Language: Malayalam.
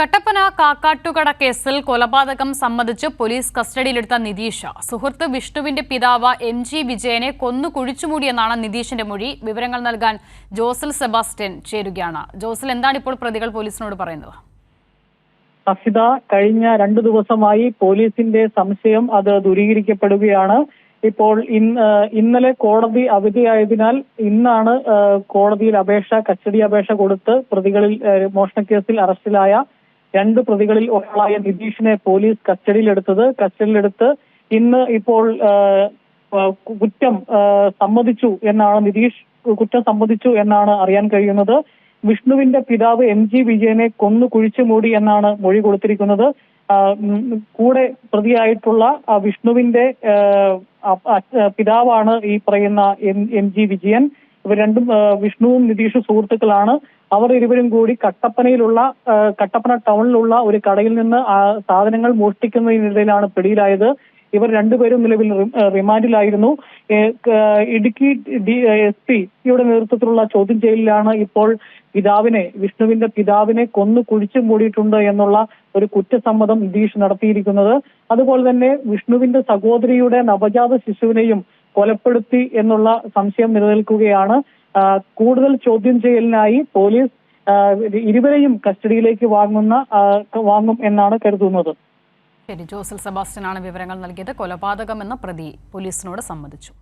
കട്ടപ്പന കാക്കാട്ടുകട കേസിൽ കൊലപാതകം സംബന്ധിച്ച് പോലീസ് കസ്റ്റഡിയിലെടുത്ത നിതീഷ. സുഹൃത്ത് വിഷ്ണുവിന്റെ പിതാവ് എം ജി വിജയനെ കൊന്നു കുഴിച്ചുമൂടിയെന്നാണ് നിതീഷിന്റെ മൊഴി. വിവരങ്ങൾ നൽകാൻ ജോസൽ സെബാസ്റ്റ്യൻ ചേരുകയാണ്. ജോസൽ എന്താണ് ഇപ്പോൾ പ്രതികൾ പോലീസിനോട് പറയുന്നത്? ഹസിത കഴിഞ്ഞ രണ്ടു ദിവസമായി പോലീസിന്റെ സംശയം അത് ദൂരീകരിക്കപ്പെടുകയാണ്. ഇപ്പോൾ ഇന്ന് ഇന്നലെ കോടതി അവധിയായതിനാൽ ഇന്നാണ് കോടതിയിൽ അപേക്ഷ കസ്റ്റഡി അപേക്ഷ കൊടുത്ത് പ്രതികളിൽ മോഷണക്കേസിൽ അറസ്റ്റിലായ രണ്ട് പ്രതികളിൽ ഒരാളായ നിതീഷിനെ പോലീസ് കസ്റ്റഡിയിലെടുത്തത്. കസ്റ്റഡിയിലെടുത്ത് ഇന്ന് ഇപ്പോൾ കുറ്റം സമ്മതിച്ചു എന്നാണ് നിതീഷ് കുറ്റം സമ്മതിച്ചു എന്നാണ് അറിയാൻ കഴിയുന്നത്. വിഷ്ണുവിന്റെ പിതാവ് എം ജി വിജയനെ കൊന്നു കുഴിച്ചു മൂടി എന്നാണ് മൊഴി കൊടുത്തിരിക്കുന്നത്. കൂടെ പ്രതിയായിട്ടുള്ള വിഷ്ണുവിന്റെ പിതാവാണ് ഈ പറയുന്ന എം ജി വിജയൻ. ഇവർ രണ്ടും വിഷ്ണുവും നിതീഷും സുഹൃത്തുക്കളാണ്. അവർ ഇരുവരും കൂടി കട്ടപ്പനയിലുള്ള കട്ടപ്പന ടൗണിലുള്ള ഒരു കടയിൽ നിന്ന് സാധനങ്ങൾ മോഷ്ടിക്കുന്നതിനിടയിലാണ് പിടിയിലായത്. ഇവർ രണ്ടുപേരും നിലവിൽ റിമാൻഡിലായിരുന്നു. ഇടുക്കി ഡി എസ് പി യുടെ നേതൃത്വത്തിലുള്ള ചോദ്യം ചെയ്യലിലാണ് ഇപ്പോൾ പിതാവിനെ വിഷ്ണുവിന്റെ പിതാവിനെ കൊന്നു കുഴിച്ചു മൂടിയിട്ടുണ്ട് എന്നുള്ള ഒരു കുറ്റസമ്മതം നിതീഷ് നടത്തിയിരിക്കുന്നത്. അതുപോലെ തന്നെ വിഷ്ണുവിന്റെ സഹോദരിയുടെ നവജാത ശിശുവിനെയും കൊലപ്പെടുത്തി എന്നുള്ള സംശയം നിലനിൽക്കുകയാണ്. കൂടുതൽ ചോദ്യം ചെയ്യലിനായി പോലീസ് ഇരുവരെയും കസ്റ്റഡിയിലേക്ക് വാങ്ങുന്ന വാങ്ങും എന്നാണ് കരുതുന്നത്. ശരി ജോസൽ സെബാസ്റ്റ്യനാണ് വിവരങ്ങൾ നൽകിയത്. കൊലപാതകമെന്ന പ്രതി പോലീസിനോട് സമ്മതിച്ചു.